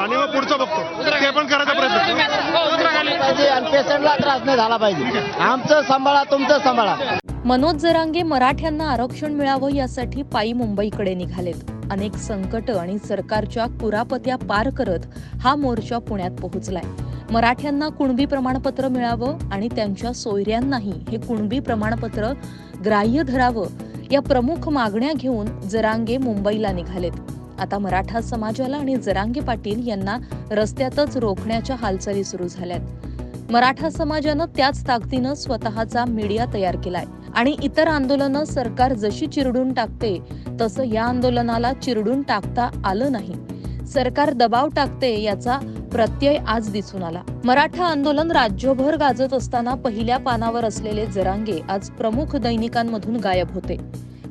आणि मग पुढचं बघतो. ते पण करायचा प्रयत्न पेशंटला त्रास नाही झाला पाहिजे आमचं सांभाळा तुमचं सांभाळा मनोज जरांगे मराठ्यांना आरक्षण मिळावं यासाठी पायी मुंबईकडे निघालेत. अनेक संकट आणि सरकारच्या कुरापत्या पार करत हा मोर्चा पुण्यात पोहोचलाय. मराठ्यांना कुणबी प्रमाणपत्र मिळावं आणि त्यांच्या सोयऱ्यांनाही हे कुणबी प्रमाणपत्र ग्राह्य धरावं या प्रमुख मागण्या घेऊन जरांगे मुंबईला निघालेत. आता मराठा समाजाला आणि जरांगे पाटील यांना रस्त्यातच रोखण्याच्या हालचाली सुरू झाल्यात. मराठा समाजानं त्याच ताकदीनं स्वतःचा मीडिया तयार केलाय. आणि इतर आंदोलनं सरकार जशी चिरडून टाकते तसं या आंदोलनाला चिरडून टाकता आलं नाही. सरकार दबाव टाकते याचा प्रत्यय आज दिसून आला. मराठा आंदोलन राज्यभर गाजत असताना पहिल्या पानावर असलेले जरांगे आज प्रमुख दैनिकांमधून गायब होते.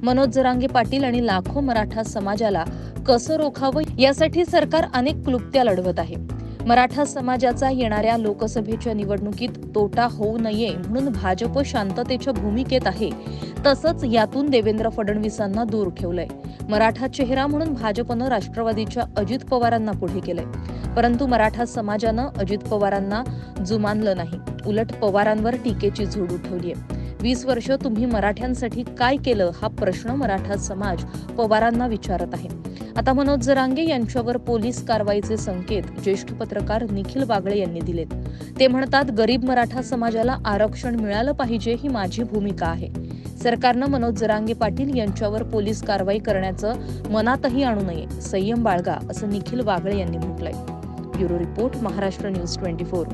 मनोज जरांगे पाटील आणि लाखो मराठा समाजाला कसं रोखावं यासाठी सरकार अनेक क्लुप्त्या लढवत आहे. मराठा समाजाचा येणाऱ्या लोकसभेच्या निवडणुकीत तोटा होऊ नये म्हणून भाजप शांततेच्या भूमिकेत आहे. तसंच यातून देवेंद्र फडणवीसांना दूर ठेवलंय. मराठा चेहरा म्हणून भाजपनं राष्ट्रवादीच्या अजित पवारांना पुढे केलंय. परंतु मराठा समाजानं अजित पवारांना जुमानलं नाही. उलट पवारांवर टीकेची झोड आहे वीस वर्ष तुम्ही मराठ्यांसाठी काय केलं हा प्रश्न मराठा समाज पवारांना विचारत आहे. आता मनोज जरांगे यांच्यावर पोलीस कारवाईचे संकेत ज्येष्ठ पत्रकार निखिल बागळे यांनी दिलेत. ते म्हणतात गरीब मराठा समाजाला आरक्षण मिळालं पाहिजे ही माझी भूमिका आहे. सरकारनं मनोज जरांगे पाटील यांच्यावर पोलीस कारवाई करण्याचं मनातही आणू नये संयम बाळगा असं निखिल बागळे यांनी म्हटलंय. Bureau report Maharashtra news twenty four.